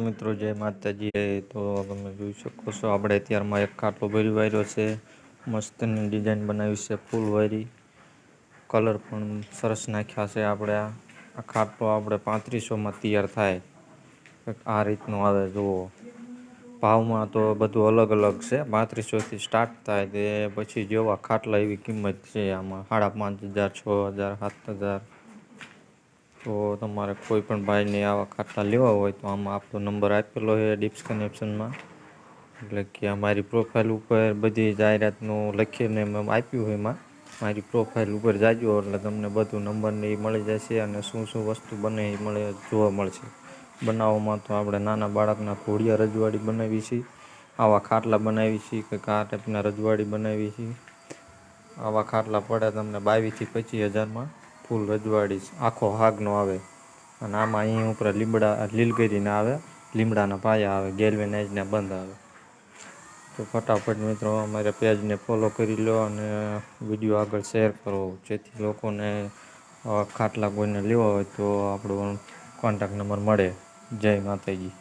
મિત્રો, જય માતાજી. તો તમે જોઈ શકો છો, આપણે અત્યારમાં એક ખાટલો ભરી વાર્યો છે. મસ્તની ડિઝાઇન બનાવી છે, ફૂલ વારી કલર પણ સરસ નાખ્યા છે આપણે આ. ખાટલો આપણે પાંત્રીસોમાં તૈયાર થાય. આ રીતનો આવે, જુઓ. ભાવમાં તો બધું અલગ અલગ છે. પાંત્રીસોથી સ્ટાર્ટ થાય તે પછી જેવા ખાટલા એવી કિંમત છે આમાં. સાડા પાંચ હજાર, છ હજાર, સાત હજાર. તો તમારે કોઈ પણ ભાઈને આવા ખાટલા લેવા હોય તો આમાં આપણો નંબર આપેલો છે ડિસ્ક્રિપ્શનમાં એટલે કે અમારી પ્રોફાઇલ ઉપર બધી જાહેરાતનું લખીને મેં આપ્યું હોય એમાં. મારી પ્રોફાઇલ ઉપર જાજો એટલે તમને બધું નંબરને એ મળી જશે અને શું શું વસ્તુ બને એ મળે જોવા મળશે. બનાવવામાં તો આપણે નાના બાળકના ઘોડિયા રજવાડી બનાવી છીએ આવા ખાટલા બનાવી છીએ કે આ ટાઈપના રજવાડી બનાવી છીએ આવા ખાટલા પડે તમને બાવીસથી પચીસ હજારમાં. ફૂલ રજવાડી આખો હાગનો આવે. અને આમાં અહીં ઉપર લીમડા લીલગીરીને આવે. લીમડાના પાયા આવે. ગેલ્વેનાઇઝના બંધ આવે. તો ફટાફટ મિત્રો અમારા પેજને ફોલો કરી લો અને વીડિયો આગળ શેર કરો. જેથી લોકોને ખાટલા કોઈને લેવા હોય તો આપણો કોન્ટેક્ટ નંબર મળે. જય માતાજી.